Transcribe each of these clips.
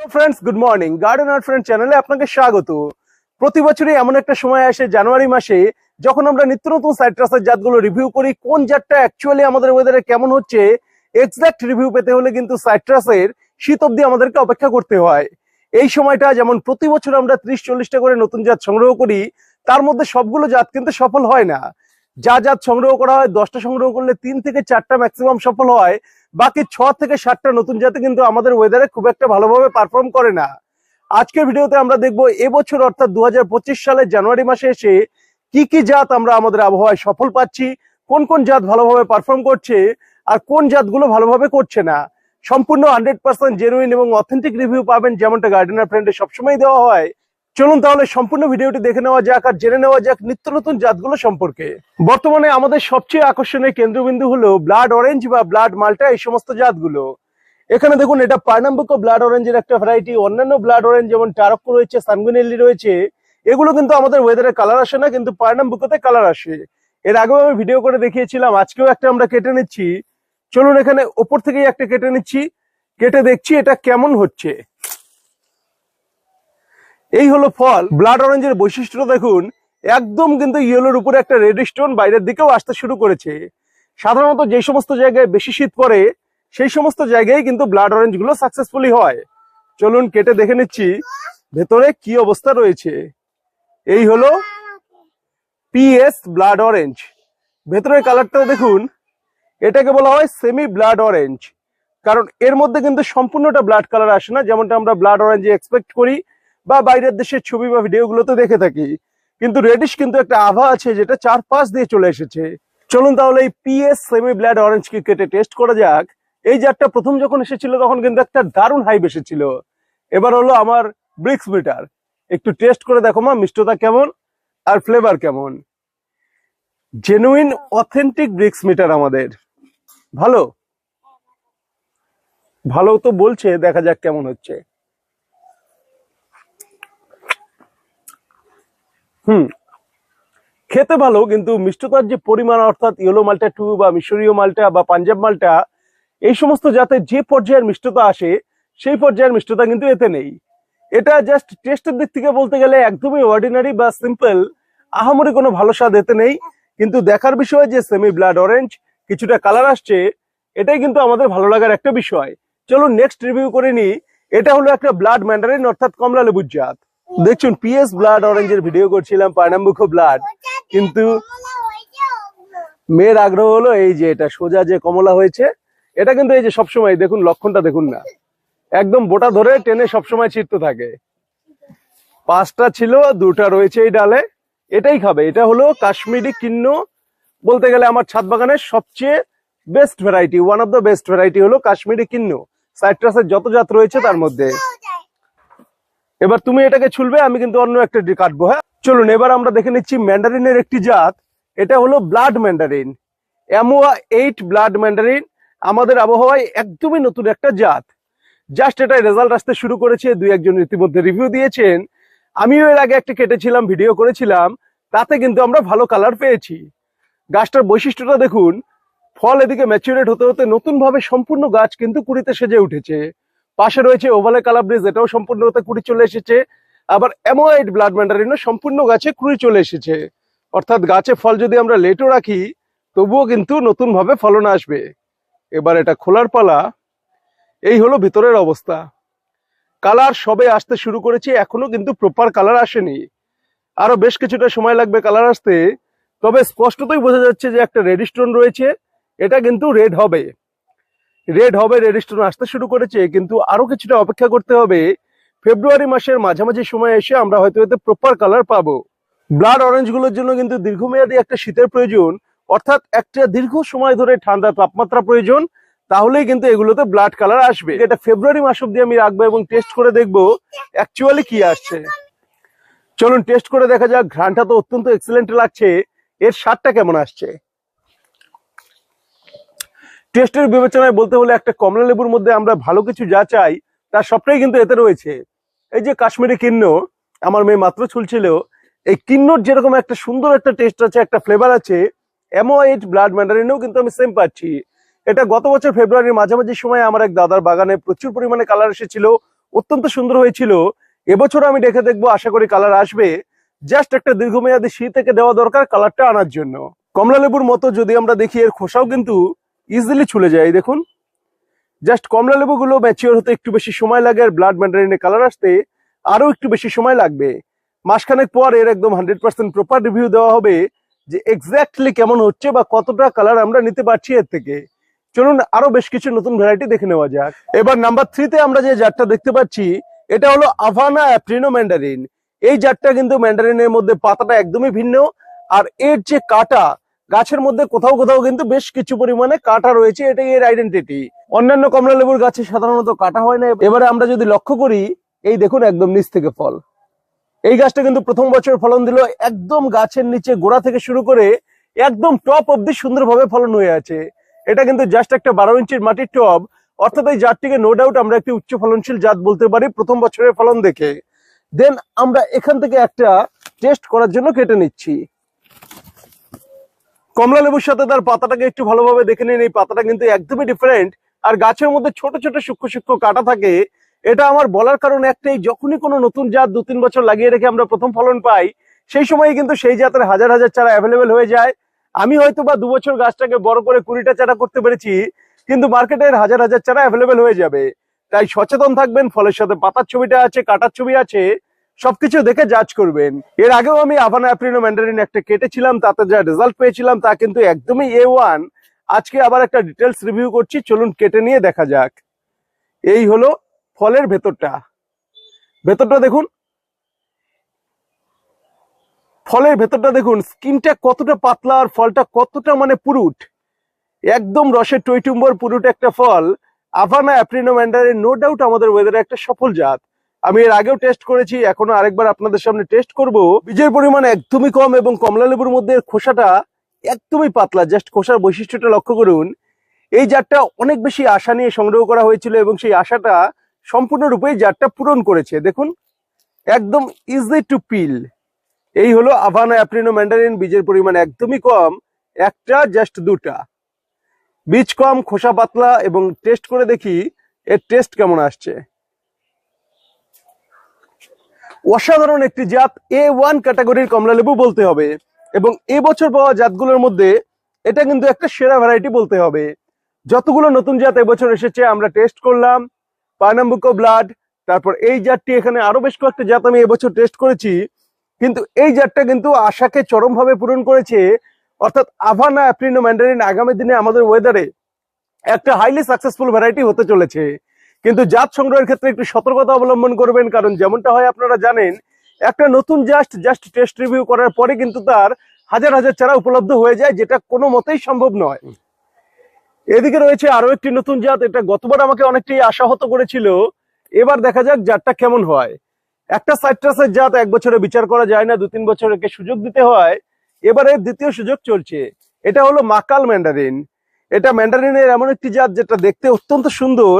Friends good morning garden আর friend চ্যানেলে আপনাকে স্বাগত। প্রতি বছরই এমন একটা সময় আসে জানুয়ারি মাসে, যখন আমরা নিত্য নতুন সাইট্রাসের জাতগুলো রিভিউ করি, কোন জাতটা অ্যাকচুয়ালি আমাদের ওয়েদারে কেমন হচ্ছে এক্সাক্ট রিভিউ পেতে হলে কিন্তু সাইট্রাসের শীত অবধি আমাদেরকে অপেক্ষা করতে হয়। এই সময়টা যেমন প্রতি বছর আমরা ত্রিশ চল্লিশটা করে নতুন জাত সংগ্রহ করি, তার মধ্যে সবগুলো জাত কিন্তু সফল হয় না। যা জাত সংগ্রহ করা হয়, দশটা সংগ্রহ করলে তিন থেকে চারটা ম্যাক্সিমাম সফল হয় বাকি ছ থেকে সাতটা নতুন জাতি কিন্তু আমাদের ওয়েদারে খুব একটা ভালোভাবে পারফর্ম করে না। আজকের ভিডিওতে আমরা দেখব এবছর অর্থাৎ দু সালের জানুয়ারি মাসে এসে কি কি জাত আমরা আমাদের আবহাওয়ায় সফল পাচ্ছি, কোন কোন জাত ভালোভাবে পারফর্ম করছে, আর কোন জাতগুলো ভালোভাবে করছে না। সম্পূর্ণ হান্ড্রেড পার্সেন্ট জেনুইন এবং অথেন্টিক রিভিউ পাবেন যেমনটা গার্ডেনার ফ্রেন্ডে সবসময় দেওয়া হয়। চলুন তাহলে সম্পূর্ণ ভিডিওটি দেখে নেওয়া যাক আর জেনে নেওয়া যাক নিত্য নতুন জাতগুলো সম্পর্কে। বর্তমানে আমাদের সবচেয়ে আকর্ষণের কেন্দ্রবিন্দু হলো ব্লাড অরেঞ্জ বা ব্লাড মাল্টা এই সমস্ত জাতগুলো। এখানে দেখুন, এটা পার্নাম্বুকো ব্লাড অরেঞ্জের একটা ভ্যারাইটি অন্যান্য ব্লাড অরেঞ্জ যেমন টারক্কো রয়েছে সানগুনেলি রয়েছে, এগুলো কিন্তু আমাদের ওয়েদারে কালার আসে না, কিন্তু পার্নাম্বুকোতে কালার আসে। এর আগেও আমি ভিডিও করে দেখিয়েছিলাম, আজকেও একটা আমরা কেটে নিচ্ছি। চলুন এখানে ওপর থেকেই একটা কেটে নিচ্ছি। কেটে দেখছি এটা কেমন হচ্ছে। এই হলো ফল। ব্লাড অরেঞ্জের বৈশিষ্ট্য দেখুন, একদম কিন্তু ইয়েলোর উপরে একটা রেড স্টোন বাইরের দিকেও আসতে শুরু করেছে। সাধারণত যে সমস্ত জায়গায় বেশি শীত পড়ে, সেই সমস্ত জায়গায় কিন্তু ব্লাড অরেঞ্জগুলো সাকসেসফুলি হয়। চলুন কেটে দেখে নিচ্ছি, ভেতরে কি অবস্থা রয়েছে। এই হলো পিএস ব্লাড অরেঞ্জ ভেতরের কালারটা দেখুন, এটাকে বলা হয় সেমি ব্লাড অরেঞ্জ কারণ এর মধ্যে কিন্তু সম্পূর্ণটা ব্লাড কালার আসে না, যেমনটা আমরা ব্লাড অরেঞ্জ এক্সপেক্ট করি। বা বাইরের দেশের ছবি বা ভিডিওগুলোতে দেখে থাকি। কিন্তু রেডিশ কিন্তু একটা আভা আছে যেটা চার পাঁচ দিয়ে চলে এসেছে। চলুন তাহলে এই পিএস সেমি ব্লাড অরেঞ্জ কে কেটে টেস্ট করা যাক। এই জারটা প্রথম যখন এসেছিল তখন কিন্তু একটা দারুণ হাইপ এসেছিল। এবার হলো আমার ব্রিক্স মিটার একটু টেস্ট করে দেখো মা, মিষ্টতা কেমন আর ফ্লেভার কেমন? জেনুইন অথেন্টিক ব্রিক্স মিটার আমাদের। ভালো? ভালো তো বলছে, দেখা যাক কেমন হচ্ছে। হুম। খেতে ভালো, কিন্তু মিষ্টতার যে পরিমাণ, অর্থাৎ ইয়েলো মালটা টু বা মিশরীয় মালটা বা পাঞ্জাব মালটা, এই সমস্ত জাতে যে পর্যায়ের মিষ্টতা আসে, সেই পর্যায়ের মিষ্টতা কিন্তু এতে নেই। এটা জাস্ট টেস্টের দিক থেকে বলতে গেলে একদমই অর্ডিনারি বা সিম্পল আহামরি কোনো ভালো স্বাদ এতে নেই, কিন্তু দেখার বিষয় যে সেমি ব্লাড অরেঞ্জ কিছুটা কালার আসছে, এটাই কিন্তু আমাদের ভালো লাগার একটা বিষয়। চলুন নেক্সট রিভিউ করে নি এটা হলো একটা ব্লাড ম্যান্ডারিন অর্থাৎ কমলা লেবুর জাত। দেখুন পিএস ব্লাড অরেঞ্জের ভিডিও করছিলাম পার্নাম্বুখো ব্লাড কিন্তু মেয়ের আগ্রহ হলো এই যে এটা, সোজা যে কমলা হয়েছে, এটা কিন্তু এই যে সবসময়, দেখুন, লক্ষণটা দেখুন না। একদম বোটা ধরে টেনে সবসময় ছিটতে থাকে। পাঁচটা ছিল দুটা রয়েছে এই ডালে। এটাই খাবে। এটা হলো কাশ্মীরি কিন্ন। বলতে গেলে আমার ছাদ বাগানের সবচেয়ে best variety one of the best variety হলো কাশ্মীরি কিন্ন। সাইট্রাসের যত জাত রয়েছে তার মধ্যে। এবার তুমি এটাকে ছুলবে, আমি কিন্তু অন্য একটা কাটবো হ্যাঁ? চলুন, এবার আমরা দেখে নিচ্ছি ম্যান্ডারিনের একটি জাত। এটা হলো ব্লাড ম্যান্ডারিন অ্যামোয়া এইট ব্লাড ম্যান্ডারিন আমাদের আবহাওয়ায় একদমই নতুন একটা জাত। জাস্ট এটা রেজাল্ট আসতে শুরু করেছে, দুই একজন ইতিমধ্যে রিভিউ দিয়েছেন। আমিও এর আগে একটা কেটেছিলাম ভিডিও করেছিলাম। তাতে কিন্তু আমরা ভালো কালার পেয়েছি। গাছটার বৈশিষ্ট্যটা দেখুন, ফল এদিকে ম্যাচুরেট হতে হতে নতুন ভাবে সম্পূর্ণ গাছ কিন্তু কুড়িতে সেজে উঠেছে। পাশে রয়েছে ওভালে কালার ব্রিজ, এটাও সম্পূর্ণ হতে কুড়ি চলে এসেছে। আবার অ্যামোয়াইড ব্লাড ম্যান্ডারিনও সম্পূর্ণ গাছে কুড়ি চলে এসেছে। অর্থাৎ গাছে ফল যদি আমরা লেটও রাখি, তবুও কিন্তু নতুন ভাবে ফলন আসবে। এবার এটা খোলার পালা। এই হলো ভিতরের অবস্থা। কালার সবে আসতে শুরু করেছে, এখনও কিন্তু প্রপার কালার আসেনি। আরও বেশ কিছুটা সময় লাগবে কালার আসতে, তবে স্পষ্টতই বোঝা যাচ্ছে যে একটা রেড স্টোন রয়েছে, এটা কিন্তু রেড হবে। রেড হবে রেড স্টোন আসতে শুরু করেছে, কিন্তু আরও কিছুটা অপেক্ষা করতে হবে। ফেব্রুয়ারি মাসের মাঝামাঝি সময় এসে আমরা হয়তো এতে প্রপার কালার পাবো। ব্লাড অরেঞ্জগুলোর জন্য কিন্তু দীর্ঘমেয়াদী একটা শীতের প্রয়োজন। অর্থাৎ একটা দীর্ঘ সময় ধরে ঠান্ডা তাপমাত্রা প্রয়োজন, তাহলেই কিন্তু এগুলোতে ব্লাড কালার আসবে। এটা ফেব্রুয়ারি মাস অব্দি আমি রাখব এবং টেস্ট করে দেখব অ্যাকচুয়ালি কি আসছে। চলুন টেস্ট করে দেখা যাক, ঘ্রাণটা তো অত্যন্ত এক্সেলেন্ট লাগছে। এর স্বাদটা কেমন আসছে? টেস্টের বিবেচনায় বলতে হলে একটা কমলা লেবুর মধ্যে আমরা ভালো কিছু যা চাই, তার সবটাই কিন্তু এতে রয়েছে। এই যে কাশ্মীরি কিন্ন, আমার মেয়ে মাত্র ছুলছিল, এই কিন্নর যেরকম একটা সুন্দর একটা টেস্ট আছে, একটা ফ্লেভার আছে অ্যামোয়েড ব্লাড ম্যান্ডারিনেও কিন্তু আমি সেম পাচ্ছি। এটা গত বছর ফেব্রুয়ারির মাঝামাঝি সময় আমার এক দাদার বাগানে প্রচুর পরিমাণে কালার এসেছিল, অত্যন্ত সুন্দর হয়েছিল। এবছর আমি দেখে দেখব, আশা করি কালার আসবে। জাস্ট একটা দীর্ঘমেয়াদী শীত থেকে দেওয়া দরকার কালারটা আনার জন্য। কমলা লেবুর মতো যদি আমরা দেখি, এর খোসাও কিন্তু ইজিলি ছুলে যায় দেখুন। জাস্ট কমলা লেবুগুলো ম্যাচিওর হতে একটু বেশি সময় লাগে, আর ব্লাড ম্যান্ডারিনে কালার আসতে আরও একটু বেশি সময় লাগবে। মাসখানেক পর এর একদম হান্ড্রেড পার্সেন্ট প্রপার রিভিউ দেওয়া হবে যে এক্স্যাক্টলি কেমন হচ্ছে বা কতটা কালার আমরা নিতে পারছি এর থেকে। চলুন আরও বেশ কিছু নতুন ভ্যারাইটি দেখে নেওয়া যাক। এবার নাম্বার থ্রিতে আমরা যে জারটা দেখতে পাচ্ছি, এটা হলো আভানা অ্যাপ্রিনো ম্যান্ডারিন এই জারটা কিন্তু ম্যান্ডারিনের মধ্যে পাতাটা একদমই ভিন্ন, আর এর যে কাটা গাছের মধ্যে কোথাও কোথাও কিন্তু বেশ কিছু পরিমাণে কাটা রয়েছে, এটাই এর আইডেন্টিটি অন্যান্য কমলা লেবুর গাছে সাধারণত কাটা হয় না। এবারে আমরা যদি লক্ষ্য করি, এই দেখুন একদম নিচ থেকে ফল। এই গাছটা কিন্তু প্রথম বছর ফলন দিল একদম গাছের নিচে গোড়া থেকে শুরু করে একদম টপ অব্দি সুন্দরভাবে ফলন হয়ে আছে। এটা কিন্তু জাস্ট একটা বারো ইঞ্চির মাটির টব। অর্থাৎ এই জাতটিকে নো ডাউট আমরা একটি উচ্চ ফলনশীল জাত বলতে পারি প্রথম বছরের ফলন দেখে। দেন আমরা এখান থেকে একটা টেস্ট করার জন্য কেটে নিচ্ছি। কমলা লেবুর সাথে তার পাতাটাকে একটু ভালোভাবে দেখে নিন। এই পাতাটা কিন্তু একদমই ডিফারেন্ট আর গাছের মধ্যে ছোট ছোট সূক্ষ্ম সূক্ষ্ম কাটা থাকে, এটা আমার বলার কারণ একটাই, যখনই কোনো নতুন জাত দু তিন বছর লাগিয়ে রেখে আমরা প্রথম ফলন পাই, সেই সময় কিন্তু সেই জাতের হাজার হাজার চারা অ্যাভেলেবেল হয়ে যায়। আমি হয়তো বা দু বছর গাছটাকে বড় করে কুড়িটা চারা করতে পেরেছি, কিন্তু মার্কেটের হাজার হাজার চারা অ্যাভেলেবেল হয়ে যাবে। তাই সচেতন থাকবেন, ফলের সাথে পাতার ছবিটা আছে, কাটার ছবি আছে। সবকিছু দেখে জাজ করবেন। এর আগেও আমি আভানা অ্যাপ্রিনো ম্যান্ডারিন একটা কেটেছিলাম, তাতে যা রেজাল্ট পেয়েছিলাম তা কিন্তু একদমই এ ওয়ান আজকে আবার একটা ডিটেলস রিভিউ করছি, চলুন কেটে নিয়ে দেখা যাক। এই হলো ফলের ভেতরটা। ভেতরটা দেখুন। ফলের ভেতরটা দেখুন, স্কিনটা কতটা পাতলা আর ফলটা কতটা মানে পুরুট। একদম রসের টইটুম্বর পুরুট একটা ফল। Avana Apireno mandarin no doubt আমাদের ওয়েদারে একটা সফল জাত। আমি এর আগেও টেস্ট করেছি, এখনও আরেকবার আপনাদের সামনে টেস্ট করব। বীজের পরিমাণ একদমই কম এবং কমলা লেবুর মধ্যে খোসাটা একদমই পাতলা। জাস্ট খোসার বৈশিষ্ট্যটা লক্ষ্য করুন। এই জারটা অনেক বেশি আশা নিয়ে সংগ্রহ করা হয়েছিল এবং সেই আশাটা সম্পূর্ণরূপে জারটা পূরণ করেছে। দেখুন, একদম ইজি টু পিল এই হলো আভানা অ্যাপ্রিনো ম্যান্ডারিন বীজের পরিমাণ একদমই কম, একটা জাস্ট দুটা। বীজ কম, খোসা পাতলা এবং টেস্ট করে দেখি, এর টেস্ট কেমন আসছে। অসাধারণ একটি জাত এ ওয়ান ক্যাটাগরির কমলা লেবু বলতে হবে। এবং এবছর পাওয়া জাতগুলোর মধ্যে এটা কিন্তু একটা সেরা ভ্যারাইটি বলতে হবে। যতগুলো নতুন জাত এবছর এসেছে, আমরা টেস্ট করলাম। পানাম্বুকো ব্লাড তারপর এই জাতটি এখানে আরও বেশ কয়েকটা জাত আমি এবছর টেস্ট করেছি। কিন্তু এই জাতটা কিন্তু আশাকে চরমভাবে পূরণ করেছে। অর্থাৎ আভানা অ্যাপ্রিনো ম্যান্ডারিন আগামী দিনে আমাদের ওয়েদারে একটা হাইলি সাকসেসফুল ভ্যারাইটি হতে চলেছে। কিন্তু জাত সংগ্রহের ক্ষেত্রে একটু সতর্কতা অবলম্বন করবেন, কারণ যেমনটা হয় আপনারা জানেন, একটা নতুন জাস্ট জাস্ট টেস্ট রিভিউ করার পরে কিন্তু তার হাজার হাজার চারা উপলব্ধ হয়ে যায়, যেটা কোনো মতেই সম্ভব নয়। এদিকে রয়েছে আরও একটি নতুন জাত, এটা গতবার আমাকে অনেকটাই আশাহত করেছিল, এবার দেখা যাক জাতটা কেমন হয়। একটা সাইট্রাসের জাত, এক বছরে বিচার করা যায় না দু তিন বছর একে সুযোগ দিতে হয়, এবারে দ্বিতীয় সুযোগ চলছে। এটা হলো মাকাল ম্যান্ডারিন। এটা ম্যান্ডারিনের এমন একটি জাত, যেটা দেখতে অত্যন্ত সুন্দর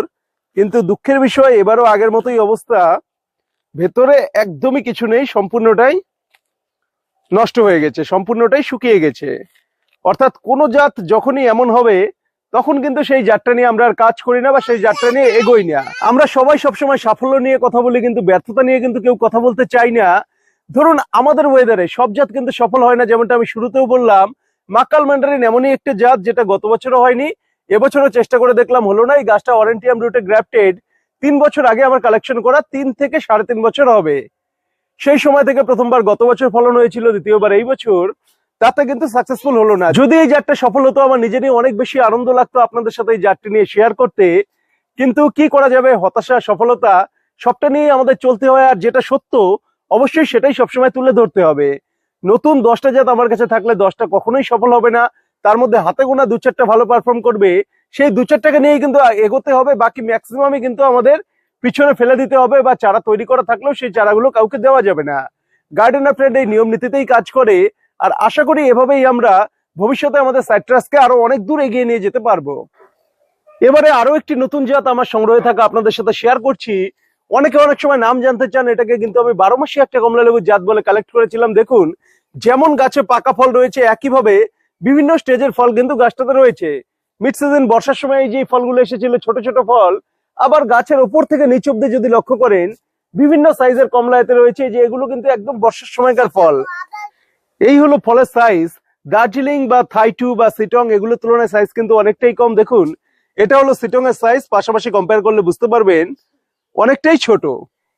কিন্তু দুঃখের বিষয়, এবারও আগের মতোই অবস্থা। ভেতরে একদমই কিছু নেই, সম্পূর্ণটাই নষ্ট হয়ে গেছে, সম্পূর্ণটাই শুকিয়ে গেছে। অর্থাৎ কোনো জাত যখনই এমন হবে, তখন কিন্তু সেই জাতটা নিয়ে আমরা আর কাজ করি না বা সেই জাতটা নিয়ে এগোই না। আমরা সবাই সবসময় সাফল্য নিয়ে কথা বলি, কিন্তু ব্যর্থতা নিয়ে কিন্তু কেউ কথা বলতে চাই না। ধরুন, আমাদের ওয়েদারে সব জাত কিন্তু সফল হয় না, যেমনটা আমি শুরুতেও বললাম। মাকাল ম্যান্ডারিন এমনই একটা জাত, যেটা গত বছরও হয়নি এবছরও চেষ্টা করে দেখলাম হলো না। এই গাছটা অরেন্টিয়াম রুটে গ্রাফটেড তিন বছর আগে আমার কালেকশন করা তিন থেকে সাড়ে তিন বছর হবে। সেই সময় থেকে প্রথমবার গত বছর ফলন হয়েছিল, দ্বিতীয়বার এই বছর। তাতে কিন্তু সাকসেসফুল হলো না। যদি এই জাতটা সফল হতো, আমার নিজেরই অনেক বেশি আনন্দ লাগতো আপনাদের সাথে এই জাতটি নিয়ে শেয়ার করতে। কিন্তু কি করা যাবে? হতাশা, সফলতা, সবটা নিয়ে আমাদের চলতে হয়। আর যেটা সত্য, অবশ্যই সেটাই সবসময় তুলে ধরতে হবে। নতুন দশটা জাত আমার কাছে থাকলে দশটা কখনোই সফল হবে না। তার মধ্যে হাতে গোনা দু চারটা ভালো পারফর্ম করবে, সেই দু চারটাকে নিয়ে কিন্তু এগোতে হবে, বাকি ম্যাক্সিমামই কিন্তু আমাদের পিছনে ফেলে দিতে হবে বা চারা তৈরি করা থাকলেও সেই চারাগুলো কাউকে দেওয়া যাবে না। গার্ডেনার ফ্রেন্ড এই নিয়ম নীতিতেই কাজ করে, আর আশা করি এভাবেই আমরা ভবিষ্যতে আমাদের সাইট্রাসকে আরও অনেক দূর এগিয়ে নিয়ে যেতে পারব। এবারে আরও একটি নতুন জাত আমার সংগ্রহে থাকা আপনাদের সাথে শেয়ার করছি। অনেকে অনেক সময় নাম জানতে চান, এটাকে কিন্তু আমি বারো মাসে একটা কমলা লেবুর জাত বলে কালেক্ট করেছিলাম। দেখুন, যেমন গাছে পাকা ফল রয়েছে, একইভাবে বিভিন্ন স্টেজের ফল কিন্তু গাছটাতে রয়েছে। মিড সিজন বর্ষার সময় যে ফলগুলো এসেছিল, ছোট ছোট ফল, আবার গাছের ওপর থেকে নিচ অব্দি যদি লক্ষ্য করেন, বিভিন্ন সাইজের কমলা এতে রয়েছে যে এগুলো কিন্তু একদম বর্ষার সময়কার ফল। এই হলো ফলের সাইজ দার্জিলিং বা থাইটু বা সিটং এগুলোর তুলনায় সাইজ কিন্তু অনেকটাই কম। দেখুন, এটা হলো সিটং এর সাইজ পাশাপাশি কম্পেয়ার করলে বুঝতে পারবেন, অনেকটাই ছোট।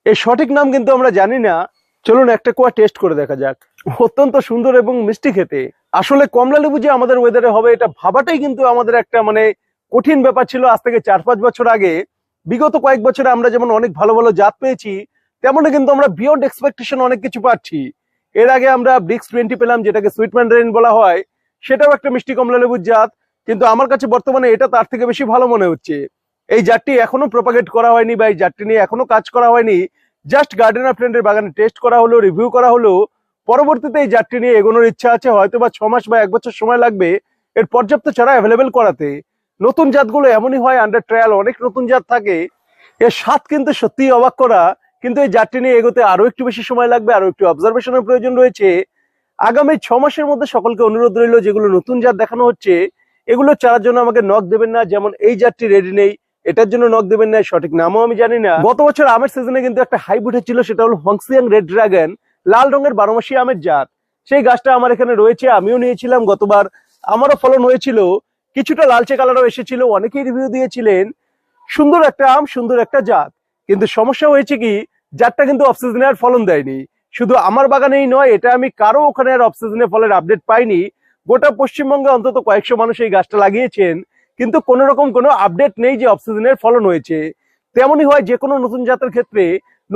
এর সঠিক নাম কিন্তু আমরা জানি না। চলুন একটা কোয়া টেস্ট করে দেখা যাক। অত্যন্ত সুন্দর এবং মিষ্টি খেতে। আসলে কমলা লেবু যে আমাদের ওয়েদারে হবে, এটা ভাবাটাই কিন্তু আমাদের একটা মানে কঠিন ব্যাপার ছিল আজ থেকে চার পাঁচ বছর আগে। বিগত কয়েক বছরে আমরা যেমন অনেক ভালো ভালো জাত পেয়েছি, তেমনই কিন্তু আমরা বিয়ন্ড এক্সপেকটেশন অনেক কিছু পাচ্ছি। এর আগে আমরা ব্রিক্স টোয়েন্টি পেলাম, যেটাকে সুইট ম্যান্ডারিন বলা হয়। সেটাও একটা মিষ্টি কমলা লেবুর জাত, কিন্তু আমার কাছে বর্তমানে এটা তার থেকে বেশি ভালো মনে হচ্ছে। এই জাতটি এখনও প্রপাগেট করা হয়নি বা এই জাতটি নিয়ে এখনও কাজ করা হয়নি। জাস্ট গার্ডেনার ফ্রেন্ডের বাগানে টেস্ট করা হলো রিভিউ করা হলো। পরবর্তীতে এই জাতটি নিয়ে এগোনোর ইচ্ছা আছে, হয়তো বা ছ মাস বা এক বছর সময় লাগবে এর পর্যাপ্ত চারা অ্যাভেলেবেল করাতে। নতুন জাতগুলো এমনই হয় আন্ডার ট্রায়াল অনেক নতুন জাত থাকে। এর স্বাদ কিন্তু সত্যিই অবাক করা, কিন্তু এই জাতটি নিয়ে এগোতে আরও একটু বেশি সময় লাগবে আরও একটু অবজারভেশনের প্রয়োজন রয়েছে। আগামী ছ মাসের মধ্যে সকলকে অনুরোধ রইল, যেগুলো নতুন জাত দেখানো হচ্ছে এগুলো চারার জন্য আমাকে নক দেবেন না, যেমন এই জাতটি রেডি নেই, এটার জন্য নখ দেবেন না, সঠিক নামও আমি জানি না। গত বছর আমের সিজনে কিন্তু একটা হাইপ উঠেছিল সেটা হলো হংসিয়াং রেড ড্রাগন লাল রঙের বারোমাসি আমের জাত। সেই গাছটা আমার এখানে রয়েছে, আমিও নিয়েছিলাম গতবার। আমারও ফলন হয়েছিল, কিছুটা লালচে কালারও এসেছিল, অনেকেই রিভিউ দিয়েছিলেন। সুন্দর একটা আম, সুন্দর একটা জাত। কিন্তু সমস্যা হয়েছে কি, জাতটা কিন্তু অফ সিজনে আর ফলন দেয়নি। শুধু আমার বাগানেই নয়, এটা আমি কারও ওখানে আর অফ সিজনে ফলের আপডেট পাইনি। গোটা পশ্চিমবঙ্গে অন্তত কয়েকশো মানুষ এই গাছটা লাগিয়েছেন, কিন্তু কোন রকম কোনো আপডেট নেই যে অফ সিজনের ফলন হয়েছে। তেমনই হয় যে কোনো নতুন জাতের ক্ষেত্রে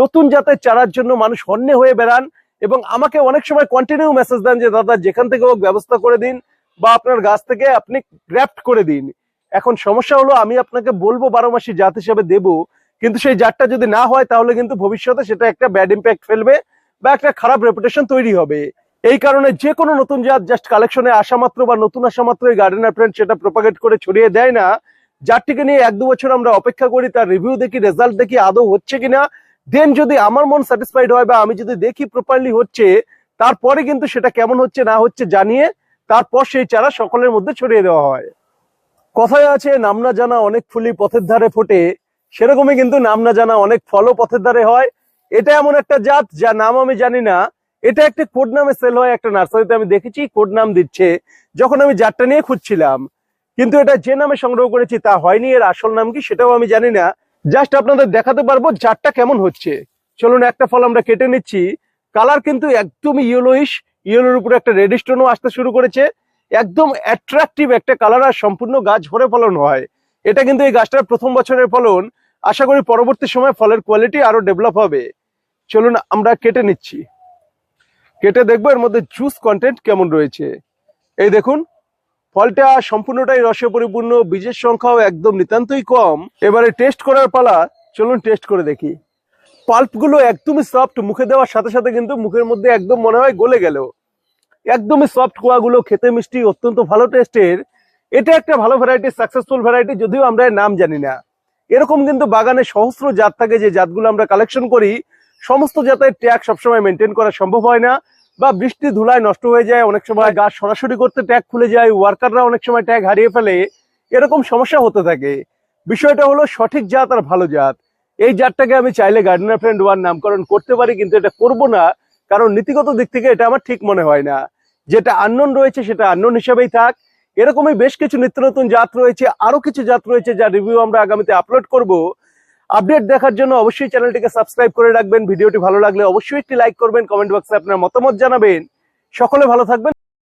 নতুন জাতের চারার জন্য মানুষ হন্যে হয়ে বেড়ান এবং আমাকে অনেক সময় কন্টিনিউ মেসেজ দেন যে, দাদা, যেখান থেকে হোক ব্যবস্থা করে দিন বা আপনার গাছ থেকে আপনি গ্রাফট করে দিন। এখন সমস্যা হলো, আমি আপনাকে বলব বারো মাসি জাত হিসেবে দেবো, কিন্তু সেই জাতটা যদি না হয়, তাহলে কিন্তু ভবিষ্যতে সেটা একটা ব্যাড ইম্প্যাক্ট ফেলবে বা একটা খারাপ রেপুটেশন তৈরি হবে। এই কারণে যে কোনো নতুন জাত জাস্ট কালেকশনে আসা মাত্র বা নতুন আসা মাত্র এই গার্ডেনার ফ্রেন্ড সেটা প্রপাগেট করে ছড়িয়ে দেয় না। জাতটিকে নিয়ে এক দু বছর আমরা অপেক্ষা করি, তার রিভিউ দেখি রেজাল্ট দেখি, আদৌ হচ্ছে কিনা দেন যদি আমার মন স্যাটিসফাইড হয় বা আমি যদি দেখি প্রপারলি হচ্ছে, তারপরে কিন্তু সেটা কেমন হচ্ছে না হচ্ছে জানিয়ে তারপর সেই চারা সকলের মধ্যে ছড়িয়ে দেওয়া হয়। কথায় আছে, নাম না জানা অনেক ফুলই পথের ধারে ফোটে। সেরকমই কিন্তু নাম না জানা অনেক ফলও পথের ধারে হয়। এটা এমন একটা জাত যা নাম আমি জানি না। এটা একটা কোড নামে সেল হয় একটা নার্সারিতে আমি দেখেছি কোড নাম দিচ্ছে, যখন আমি জাতটা নিয়ে খুঁজছিলাম। কিন্তু এটা যে নামে সংগ্রহ করেছি তা হয়নি। এর আসল নাম কি সেটাও আমি জানি না। জাস্ট আপনাদের দেখাতে পারব জাতটা কেমন হচ্ছে। চলুন একটা ফল আমরা কেটে নিচ্ছি। কালার কিন্তু একদমই ইয়েলোইশ ইয়েলোর উপরে একটা রেড স্টোনও আসতে শুরু করেছে। একদম অ্যাট্রাকটিভ একটা কালার আর সম্পূর্ণ গাছ ভরে ফলন হয়। এটা কিন্তু এই গাছটার প্রথম বছরের ফলন। আশা করি পরবর্তী সময় ফলের কোয়ালিটি আরও ডেভেলপ হবে। চলুন আমরা কেটে নিচ্ছি। কেটে দেখব এর মধ্যে জুস কন্টেন্ট কেমন রয়েছে। এই দেখুন ফলটা সম্পূর্ণটাই রসে পরিপূর্ণ, বীজের সংখ্যাও একদম নিতান্তই কম। এবারে টেস্ট করার পালা, চলুন টেস্ট করে দেখি। পাল্পগুলো একদমই সফট মুখে দেওয়ার সাথে সাথে কিন্তু মুখের মধ্যে একদম মনে হয় গলে গেল। একদমই সফট কোয়াগুলো খেতে মিষ্টি, অত্যন্ত ভালো টেস্টের এটা একটা ভালো ভ্যারাইটি সাকসেসফুল ভ্যারাইটি যদিও আমরা নাম জানি না। এরকম কিন্তু বাগানে সহস্র জাত থাকে, যে জাতগুলো আমরা কালেকশন করি, সমস্ত জাতের ট্যাগ সবসময় মেনটেন করা সম্ভব হয় না। বা বৃষ্টি ধুলায় নষ্ট হয়ে যায়, অনেক সময় গাছ সরাসরি করতে ট্যাগ খুলে যায় ওয়ার্কাররা অনেক সময় ট্যাগ হারিয়ে ফেলে, এরকম সমস্যা হতে থাকে। বিষয়টা হলো সঠিক জাত আর ভালো জাত। এই জাতটাকে আমি চাইলে গার্ডেনার ফ্রেন্ড ওয়ান নামকরণ করতে পারি, কিন্তু এটা করব না, কারণ নীতিগত দিক থেকে এটা আমার ঠিক মনে হয় না। যেটা আননোন রয়েছে, সেটা আননোন হিসেবেই থাক। এরকমই বেশ কিছু নিত্য নতুন জাত রয়েছে, আরও কিছু জাত রয়েছে, যা রিভিউ আমরা আগামীতে আপলোড করব। আপডেট দেখার জন্য অবশ্যই চ্যানেলটিকে সাবস্ক্রাইব করে রাখবেন। ভিডিওটি ভালো লাগলে অবশ্যই একটি লাইক করবেন। কমেন্ট বক্সে আপনার মতামত জানাবেন। সকলে ভালো থাকবেন।